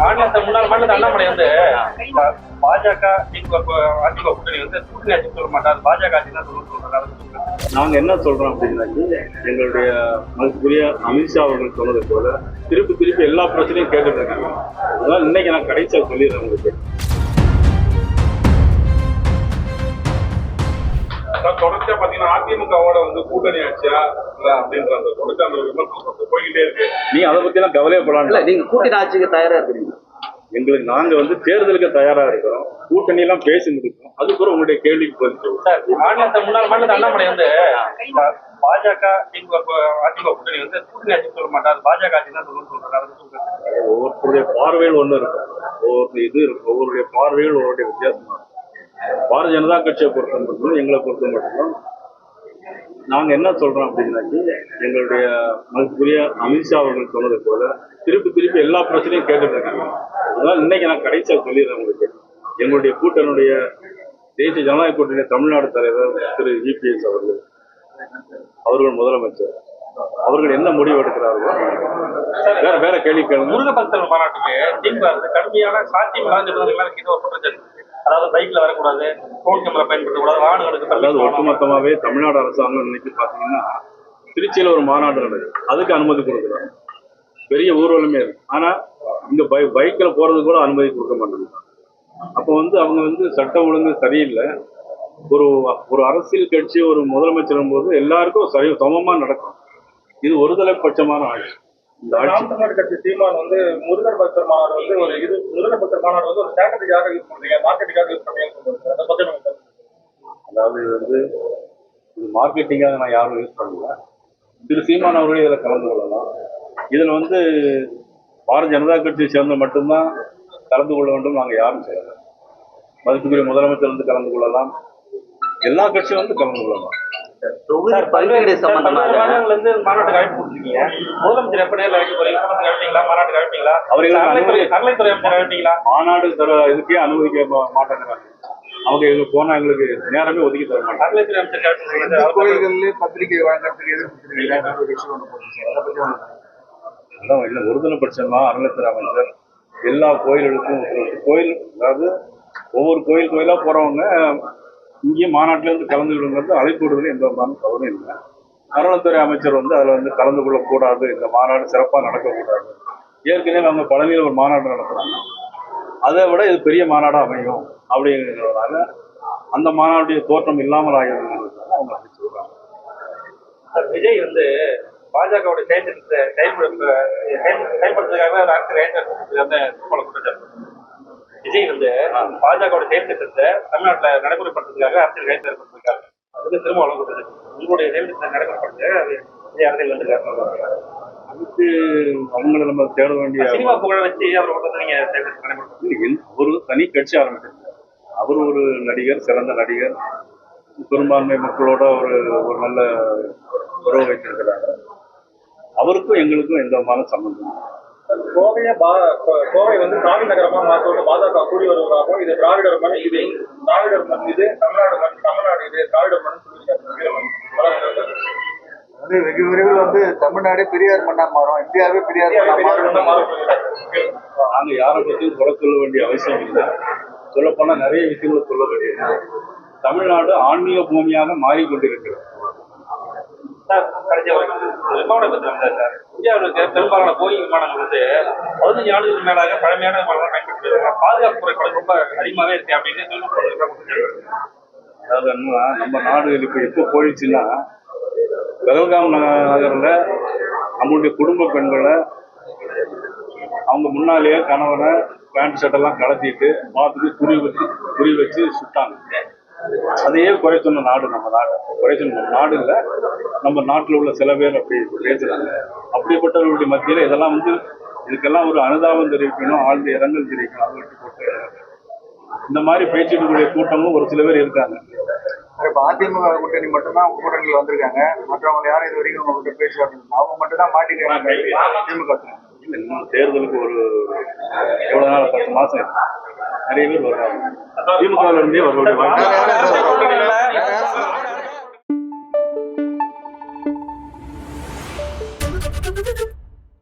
மாநிலத்தை முன்னாள் மாநிலத்தை அண்ணாமலை வந்து பாஜக அதிமுக கூட்டணி வந்து கூட்டணி ஆட்சி சொல்ல மாட்டார். பாஜக ஆட்சி தான் சொல்லணும்னு சொல்றாரு. நாங்க என்ன சொல்றோம் அப்படின்னாக்கி எங்களுடைய மதிப்புக்குரிய அமித்ஷா அவர்கள் சொன்னது போல திருப்பி திருப்பி எல்லா பிரச்சனையும் கேட்டுட்டு இருக்காங்க. அதனால இன்னைக்கு நான் கடைசியா சொல்லிடுறேன் உங்களுக்கு. தொடர்ச்சியா பாத்தீங்கன்னா அதிமுகவோட வந்து கூட்டணி ஆட்சியா இல்ல அப்படின்ற அந்த தொடர்ச்சி அந்த விமர்சனம் போய்கிட்டே இருக்கு. நீ அதை பத்தி எல்லாம் கவலையப்படலாம் இல்ல நீங்க கூட்டணி ஆட்சிக்கு தயாரா இருக்கிறீங்க எங்களுக்கு நாங்க வந்து தேர்தலுக்கு தயாரா இருக்கிறோம். கூட்டணி எல்லாம் பேசி முடிப்போம் அதுக்கப்புறம் உங்களுடைய கேள்விக்கு பதில் மாநிலத்தை முன்னாள் மாநிலத்தை அண்ணாமலை வந்து பாஜக திமுக அதிமுக கூட்டணி வந்து கூட்டணி ஆட்சி சொல்ல மாட்டார். பாஜக ஆட்சி தான் சொல்லணும்னு சொல்றாரு. ஒவ்வொருத்தருடைய பார்வைகள் ஒண்ணு இருக்கும். ஒவ்வொரு இது இருக்கும். ஒவ்வொருடைய பார்வைகள் ஒவ்வொருடைய வித்தியாசமா இருக்கும். பாரதிய ஜனதா கட்சியை பொறுத்த மட்டும் எங்களை பொறுத்த மட்டும் நாங்க என்ன சொல்றோம் அப்படின்னாச்சு எங்களுடைய மதிப்புக்குரிய அமித்ஷா அவர்கள் சொன்னது போல திருப்பி திருப்பி எல்லா பிரச்சனையும் கேட்டுட்டு இருக்காங்க. அதனால இன்னைக்கு நான் கடைசியா சொல்லிடுறேன் உங்களுக்கு. எங்களுடைய கூட்டனுடைய தேசிய ஜனநாயக கூட்டணி தமிழ்நாடு தலைவர் திரு ஜிபிஎஸ் அவர்கள் அவர்கள் முதலமைச்சர். அவர்கள் என்ன முடிவு எடுக்கிறார்களோ வேற வேற கேள்வி கேளுங்க. முருக பக்தர்கள் மாநாட்டுக்கு திமுக கடுமையான சாத்தியம் இல்லாத அதாவது பைக்ல வரக்கூடாது போன் கேமரா பயன்படுத்தக்கூடாது வாகனங்களுக்கு அதாவது. ஒட்டுமொத்தமாவே தமிழ்நாடு அரசாங்கம் இன்னைக்கு பாத்தீங்கன்னா திருச்சியில ஒரு மாநாடு நடக்குது. அதுக்கு அனுமதி கொடுக்குறாங்க. பெரிய ஊர்வலமே இருக்கு ஆனா இங்க பை பைக்ல போறது கூட அனுமதி கொடுக்க மாட்டாங்க அப்போ வந்து அவங்க வந்து சட்ட ஒழுங்கு சரியில்லை. ஒரு ஒரு அரசியல் கட்சி ஒரு முதலமைச்சர் போது எல்லாருக்கும் சரி சமமா நடக்கும். இது ஒருதலை பட்சமான ஆட்சி இந்த ஆட்சி. நாம் தமிழர் கட்சி சீமான் வந்து முருகர் பக்தர் மாநாடு வந்து ஒரு இது முருகர் பக்தர் மாநாடு வந்து ஒரு ஸ்ட்ராட்டஜிக்காக யூஸ் பண்றீங்க மார்க்கெட்டுக்காக யூஸ் பண்றீங்கன்னு சொல்லுவாங்க அதை பத்தி நம்ம அதாவது இது வந்து இது மார்க்கெட்டிங்காக நான் யாரும் யூஸ் பண்ணல. திரு சீமான் அவர்களே இதில் கலந்து கொள்ளலாம். இதில் வந்து பாரதிய ஜனதா கட்சியை சேர்ந்த மட்டும்தான் கலந்து கொள்ள வேண்டும் நாங்கள் யாரும் செய்யலை. மதிப்புக்குரிய முதலமைச்சர் வந்து கலந்து கொள்ளலாம். எல்லா கட்சியும் வந்து கலந்து கொள்ளலாம். சார், பல்வேறு சம்பந்தமாக. மாநிலங்கள்ல இருந்து மாநாட்டுக்கு அழைப்பு கொடுத்துருக்கீங்க. முதலமைச்சர் எப்ப நேரில் அழைக்க போறீங்க? அழைப்பீங்களா? மாநாட்டுக்கு அழைப்பீங்களா? அவர்களுக்கு அறநிலைத்துறை அமைச்சர் அழைப்பீங்களா? மாநாடு தர இதுக்கே அனுமதிக்க மா- மாட்டேங்கிறாங்க அவங்க எங்களுக்கு போனால் எங்களுக்கு நேரமே ஒதுக்கி தர மாட்டாங்க. கோயில்கள்லயே பத்திரிகை வழங்குறதுக்கு எதிர்ப்பு அதான் இல்லை ஒருதலை பட்சமா அமைச்சர் எல்லா கோயில்களுக்கும் கோயில் அதாவது ஒவ்வொரு கோயில் கோயிலா போறவங்க இங்கே மாநாட்டில இருந்து கலந்து கொள்ளுங்கிறது அழைப்பு விடுறதுல எந்த விதமான தவறும் இல்லை. அறநிலைத்துறை அமைச்சர் வந்து அதில் வந்து கலந்து கொள்ளக்கூடாது. இந்த மாநாடு சிறப்பாக நடக்கக்கூடாது. ஏற்கனவே அவங்க பழனியில் ஒரு மாநாடு நடத்துகிறாங்க அதை விட இது பெரிய மாநாடாக அமையும் அப்படிங்கிறதுனால அந்த மாநாட்டுடைய தோற்றம் இல்லாமல் ஆகிறதுனால அவங்க அப்படி விஜய் வந்து பாஜகவுடைய செயல்திட்டத்தை செயல்படுத்த செயல்படுத்துறதுக்காக அரசு வந்து குற்றச்சாட்டு விஜய் வந்து பாஜகவுடைய செயல்திட்டத்தை தமிழ்நாட்டுல நடைமுறைப்படுத்துறதுக்காக அரசியல் கைது ஏற்படுத்திருக்காங்க அதுக்கு திரும்ப வழங்க குற்றச்சாட்டு உங்களுடைய செயல்திட்டத்தை நடைமுறைப்படுத்த விஜய் அரசியல் வந்திருக்காரு அதுக்கு அவங்கள நம்ம தேட வேண்டிய சினிமா புகழ வச்சு அவர் வந்து நீங்க இல்லை, ஒரு தனி கட்சி ஆரம்பிச்சிருக்காரு. அவர் ஒரு நடிகர் சிறந்த நடிகர். பெரும்பான்மை மக்களோட ஒரு ஒரு நல்ல உறவு வைத்திருக்கிறாங்க அவருக்கும் எங்களுக்கும் எந்த விதமான சம்பந்தம் இல்லை. கோவையை கோவை வந்து திராவிட நகரமா மாற்றணும் பாஜக கூறி வருவதாகவும் இது திராவிடர் மண் இது திராவிடர் மண் இது தமிழ்நாடு மண் தமிழ்நாடு இது திராவிடர் மண் வந்து வெகு விரைவில் வந்து தமிழ்நாடே பெரியார் மண்ணா மாறும் இந்தியாவே பெரியார் மண்ணா மாறும் யாரை பற்றியும் குறை சொல்ல வேண்டிய அவசியம் இல்லை. சொல்லப்போனா நிறைய விஷயங்களை சொல்ல வேண்டியது. தமிழ்நாடு ஆன்மீக பூமியாக மாறிக்கொண்டிருக்கிறது. சார் கடைசி விமான வந்தார் சார். இந்தியாவில் இருக்க பெரும்பாலான போயிங் விமானங்கள் வந்து பதினஞ்சு ஆண்டுகளுக்கு மேலாக பழமையான விமானங்கள் பயன்படுத்தி வருகிறாங்க. பாதுகாப்பு குறைபாடு ரொம்ப அதிகமாகவே இருக்கு அப்படின்னு தொழில்நுட்பம் அதாவது என்னன்னா நம்ம நாடு இப்போ எப்போ போயிடுச்சுன்னா பெகல்காம் நக- நம்மளுடைய குடும்ப பெண்களை அவங்க முன்னாலேயே கணவனை பேண்ட் ஷர்ட்டெல்லாம் கலத்திட்டு பார்த்துட்டு குறி வச்சு குறி வச்சு சுட்டாங்க அதையே குறை சொன்ன நாடு நம்ம நாடு. குறை சொன்ன நாடு இல்லை நம்ம நாட்டில் உள்ள சில பேர் அப்படி பேசுறாங்க. அப்படிப்பட்டவர்களுடைய மத்தியில் இதெல்லாம் வந்து இதுக்கெல்லாம் ஒரு அனுதாபம் தெரிவிக்கணும் ஆழ்ந்த இரங்கல் தெரிவிக்கணும் விட்டு போட்டு இந்த மாதிரி பேச்சுக்கூடிய கூட்டமும் ஒரு சில பேர் இருக்காங்க. இப்ப அதிமுக கூட்டணி மட்டும்தான் கூட்டணியில் வந்திருக்காங்க. மற்றவங்க யாரும் இது வரைக்கும் அவங்க கிட்ட பேச்சு வரணும் அவங்க மட்டும் தான் மாட்டிக்கிறாங்க திமுக இன்னும் தேர்தலுக்கு ஒரு எவ்வளவு நாள் பத்து மாசம் இருக்கு. நிறைய பேர் வருவாங்க திமுக வருவாங்க